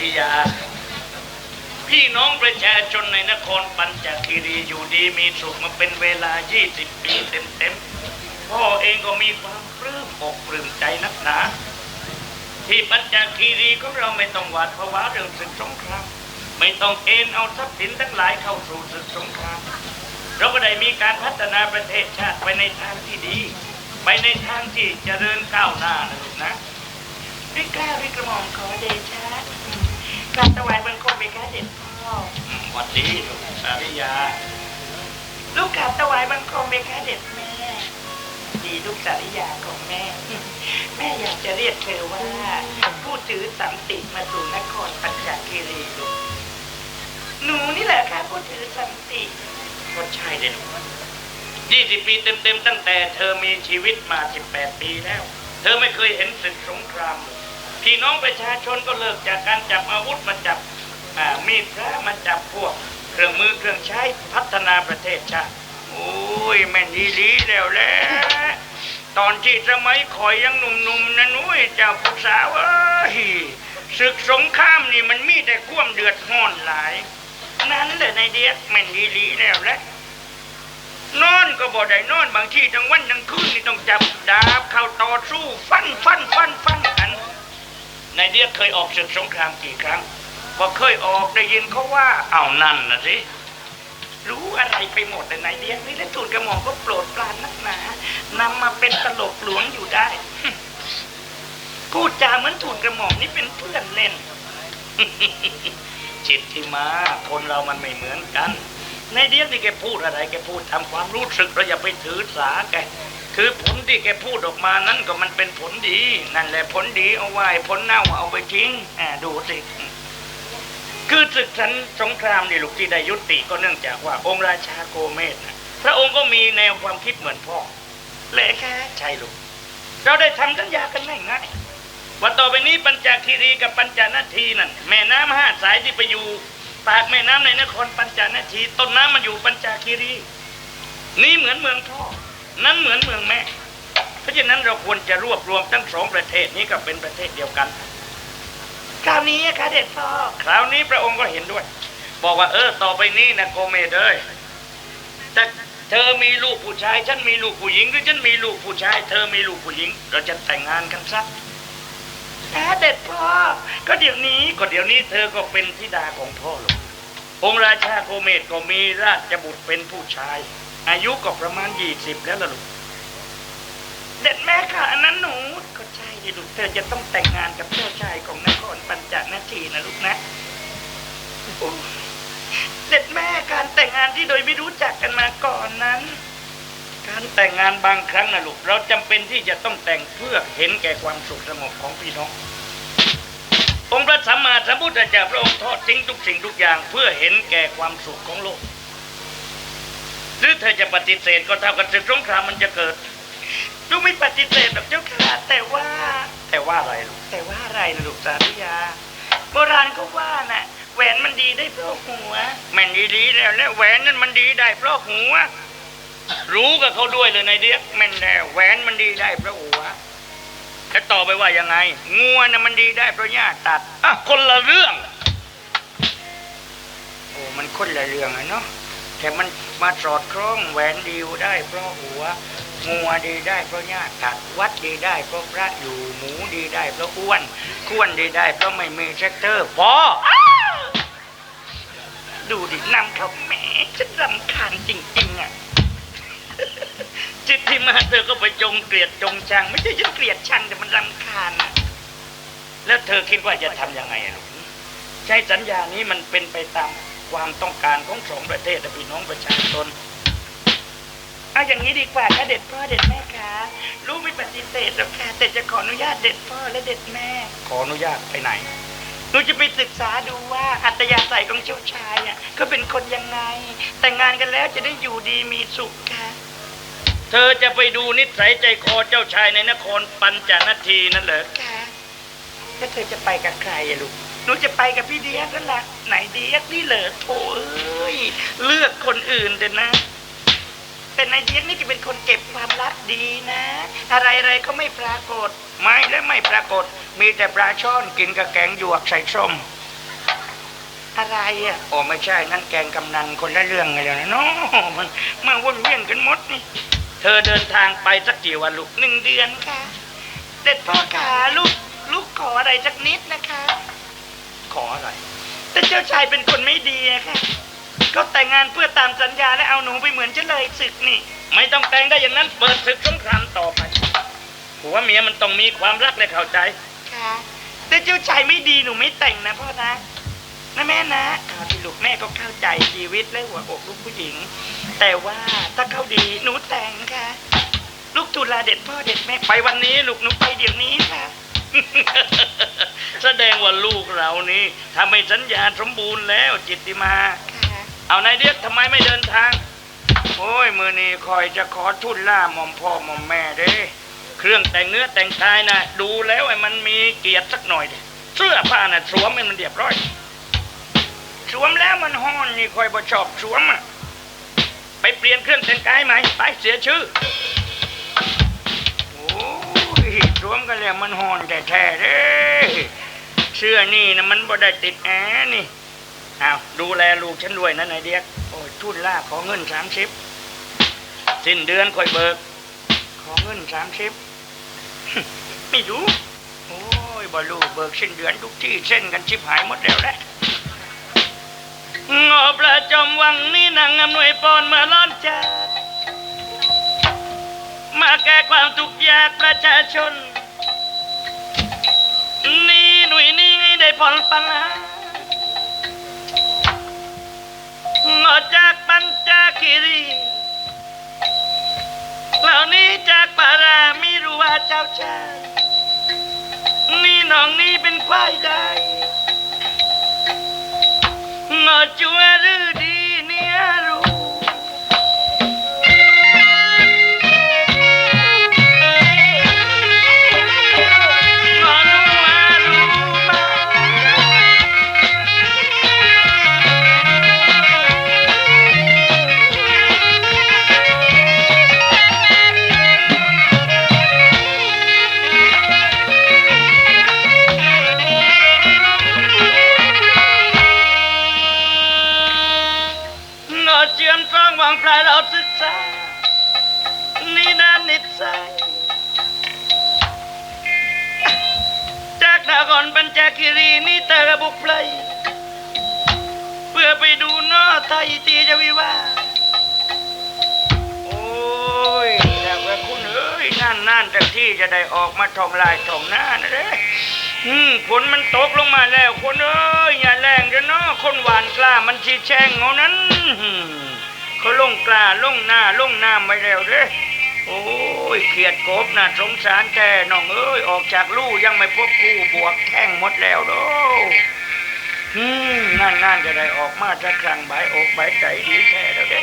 สัตยา พี่น้องประชาชนในนครปัญจคีรีอยู่ดีมีสุขมาเป็นเวลา 20 ปีเต็มๆ พ่อเองก็มีความปลื้มอกปลื้มใจนักหนา ที่ปัญจคีรีของเราไม่ต้องหวาดผวาเรื่องศึกสงครามไม่ต้องเอ็นเอาทรัพย์สินทั้งหลายเข้าสู่ศึกสงครามเราก็ได้มีการพัฒนาประเทศชาติไปในทางที่ดี ไปในทางที่เจริญก้าวหน้านะลูกนะวิกล้าวิกระหม่อมขอเดชะ กราบถวายบังคมเบคะเด็ดพ่ออืมหวัดดีลูกสาริยา ลูกกราบถวายบังคมเบคะเด็ดแม่ ดีลูกสาริยาของแม่ แม่อยากจะเรียกเธอว่า ผู้ถือสันติมาสู่นครปัญจคีรีลูก หนูนี่แหละค่ะผู้ถือสันติก็ใช่เลยลูกยี่สิบปีเต็มๆตั้งแต่เธอมีชีวิตมาสิบแปดปีแล้ว เธอไม่เคยเห็นศึกสงครามเลย พี่น้องประชาชนก็เลิกจากการจับอาวุธมาจับมีดพระมาจับพวก เครื่องมือเครื่องใช้พัฒนาประเทศชาติโอ้ยแม่นดีดีแล้วแหละตอนที่สมัยคอยยังหนุ่มๆนะนุ้ยเจ้าผู้สาวเอ้ยศึกสงครามนี่มันมีแต่ความเดือดร้อนหลาย นั้นแหละในเดียกแม่นดีดีแล้วแหละนอนก็บ่ได้นอนบางทีทั้งวันทั้งคืนนี่ต้องจับดาบเข้าต่อสู้ฟันฟันฟันฟันกัน ในเดียกเคยออกศึกสงครามกี่ครั้งก็เคยออกได้ยินเขาว่าเอานั่นนะสิรู้อะไรไปหมดเลยนายเดียนี่และทูลกระหม่อมก็โปรดปรานนักหนานำมาเป็นตลกหลวงอยู่ได้ พูดจาเหมือนทูลกระหม่อมนี่เป็นเพื่อนเล่น จิตที่มาคนเรามันไม่เหมือนกันในเดียนี่แกพูดอะไรแกพูดทำความรู้สึกเราอย่าไปถือสาแก คือผลที่แกพูดออกมานั้นก็มันเป็นผลดี นั่นแหละผลดีเอาไว้ผลเน่าเอาไปทิ้งอ่าดูสิคือศึกสันสงครามนี่ลูกที่ได้ยุติก็เนื่องจากว่า องค์ราชาโกเมศนะพระองค์ก็มีแนวความคิดเหมือนพ่อแหละแค่ใช่ลูก เราได้ทำสัญญากันง่ายๆว่าต่อไปนี้ปัญจคีรีกับปัญจนาทีนั่นแม่น้ำห้าสายที่ไปอยู่ปากแม่น้ำในนครปัญจนาทีต้นน้ำมันอยู่ปัญจคีรี นี่เหมือนเมืองพ่อ นั้นเหมือนเมืองแม่ เพราะฉะนั้นเราควรจะรวบรวมทั้งสองประเทศนี้กับเป็นประเทศเดียวกัน คราวนี้ค่ะเด็ดพ่อคราวนี้พระองค์ก็เห็นด้วย บอกว่าเออต่อไปนี้นะโกเมเดยแต่เธอมีลูกผู้ชาย ฉันมีลูกผู้หญิงหรือฉันมีลูกผู้ชาย เธอมีลูกผู้หญิง เราจะแต่งงานกันซะแต่เด็ดพ่อ ก็เดี๋ยวนี้ก็เดี๋ยวนี้เธอก็เป็นธิดาของพ่อลูกองค์ราชาโกเมดก็มีราชบุตรเป็นผู้ชาย อายุก็ประมาณยี่สิบแล้วล่ะลูกเด็ดแม่ค่ะอันนั้นหนูก็ใช่ดิลูกเธอจะต้องแต่งงานกับเจ้าชายของนครปัญจนาทีนะลูกนะเด็ดแม่การแต่งงานที่โดยไม่รู้จักกันมาก่อนนั้น การแต่งงานบางครั้งนะลูกเราจำเป็นที่จะต้องแต่งเพื่อเห็นแก่ความสุขสงบของพี่น้ององค์พระสัมมาสัมพุทธเจ้าพระองค์ทอดทิ้งทุกสิ่งทุกอย่างเพื่อเห็นแก่ความสุขของโลก หรือเธอจะปฏิเสธก็เท่ากับศึกสงครามมันจะเกิดลูกไม่ปฏิเสธหรอกเจ้าค่ะแต่ว่า แต่ว่าอะไรลูกแต่ว่าอะไรนะลูกสาริยา โบราณเขาว่าน่ะแหวนมันดีได้เพราะหัวแม่นดีๆแล้วแล้วแหวนนั้นมันดีได้เพราะหัว รู้กับเขาด้วยเลยนายเดียกแม่นแน่แหวนมันดีได้เพราะหัวแล้วต่อไปว่ายังไงงัวน่ะมันดีได้เพราะหญ้าตัดอะคนละเรื่อง โอ้มันคนละเรื่องอะเนาะ แต่มันมาสอดคล้องแหวนดีได้ เพราะหัวงัวดีได้เพราะญาติถัดวัดดีได้เพราะพระอยู่หมูดีได้เพราะอ้วนข้วนดีได้เพราะไม่มีแทรกเตอร์พอดูดินำเขาแหมฉันรำคาญจริงๆอะจิตที่มาเธอก็ไปจงเกลียดจงชัง ไม่ใช่ฉันเกลียดชังแต่มันรำคาญอะแล้วเธอคิดว่าจะทำยังไงลูกใช้สัญญานี้มันเป็นไปตาม ความต้องการของสองประเทศและพี่น้องประชาชนเอาอย่างนี้ดีกว่าค่ะเด็ดพ่อเด็ดแม่คะลูกไม่ปฏิเสธหรอกค่ะแต่จะขออนุญาตเด็ดพ่อและเด็ดแม่ ขออนุญาตไปไหนหนูจะไปศึกษาดูว่าอัตยาศัยของเจ้าชายอะเขาเป็นคนยังไง แต่งงานกันแล้วจะได้อยู่ดีมีสุขค่ะเธอจะไปดูนิสัยใจคอเจ้าชายในนครปัญจนาทีนั่นเหรอค่ะแล้วเธอจะไปกับใครอะลูกห นูจะไปกับพี่เดียกนั่นแหละไหนเดียกนี่เหรอโถเอ้ยเลือกคนอื่นเถอะนะ แต่นายเดียกนี่จะเป็นคนเก็บความลับดีนะอะไรอะไรๆก็ไม่ปรากฏ ไม่และไม่ปรากฏ มีแต่ปลาช่อนกินกับแกงหยวกใส่ส้มอะไรอะโอ้ไม่ใช่นั่นแกงกำนันคนละเรื่องไงเลยนะเนาะมันมาวนเวียนกันหมดนี่ เธอเดินทางไปสักกี่วันลูกหนึ่งเดือนค่ะ เด็ดพ่อขาลูกลูกขออะไรสักนิดนะคะ ขออะไร แต่เจ้าชายเป็นคนไม่ดีอะค่ะก็แต่งงานเพื่อตามสัญญาและเอาหนูไปเหมือนเฉลยศึกนี่ ไม่ต้องแต่งได้อย่างนั้นเปิดศึกสงครามต่อไปผัวเมียมันต้องมีความรักและเข้าใจ ค่ะ แต่เจ้าชายไม่ดีหนูไม่แต่งนะพ่อนะนะแม่นะเอาที่ลูกแม่ก็เข้าใจชีวิตและหัวอกลูกผู้หญิง แต่ว่าถ้าเขาดีหนูแต่งค่ะ ลูกตุลาเด็ดพ่อเด็ดแม่ไปวันนี้ ลูกหนูไปเดี๋ยวนี้ค่ะ แสดงว่าลูกเรานี่ทำให้สัญญาสมบูรณ์แล้วจิตติมาเอานายเดียกทำไมไม่เดินทาง โอ้ยมือนี้คอยจะขอทุนล่าหม่อมพ่อหม่อมแม่เด้ เครื่องแต่งเนื้อแต่งกายนะดูแล้วไอ้มันมีเกียรติสักหน่อยดิเสื้อผ้าน่ะสวมให้มันเรียบร้อย สวมแล้วมันห้อนนี่คอยบ่ชอบสวมอะไปเปลี่ยนเครื่องแต่งกายไหมไปเสียชื่อ โอ้ยสวมกันแล้วมันห้อนแท้ๆเด้ เสื้อนี่นะมันบ่ได้ติดแอนี่อ้าวดูแลลูกฉันด้วยนะนายเดียกโอ้ยทุนล่าขอเงินสามสิบสิ้นเดือนค่อยเบิก ขอเงินสามสิบไม่รู้โอ้ยบ่ลูกเบิกสิ้นเดือนทุกที่เส้นกันชิบหายหมดแล้วแหละงอประจำวังนี่นางอำนวยปอนเมื่อร้อนจัดมาแก้ความทุกข์ยากประชาชน ผ่อนปัญหางอจากปัญจคีรีเหล่านี้จากปารามีรู้ว่าเจ้าชายนี่น้องนี่เป็นควายได้ จากนปัญจคีรีนี่เตอบุกเพลยเพื่อไปดูหน้าไทยตีจะวิวาโอ้ยแต่ว่าคุณเอ้ยนั่นนั่นจากที่จะได้ออกมาทองลายทองหน้านะเด้อืมฝนมันตกลงมาแล้ว คนเอ้ยอย่าแรงจะเนาะคนหวานกล้ามันชี้แช่งเอานั้นเขาลงกล้าลงหน้าลงหน้ำไปแล้วเด้ โอ้ยเขียดกบน่ะสงสารแกน้องเอ้ยออกจากลู่ยังไม่พบคู่บวกแข้งหมดแล้วโดอืมนั่นนั่นจะได้ออกมาจะครั้งใบอกใบใจดีแท้แล้วเด้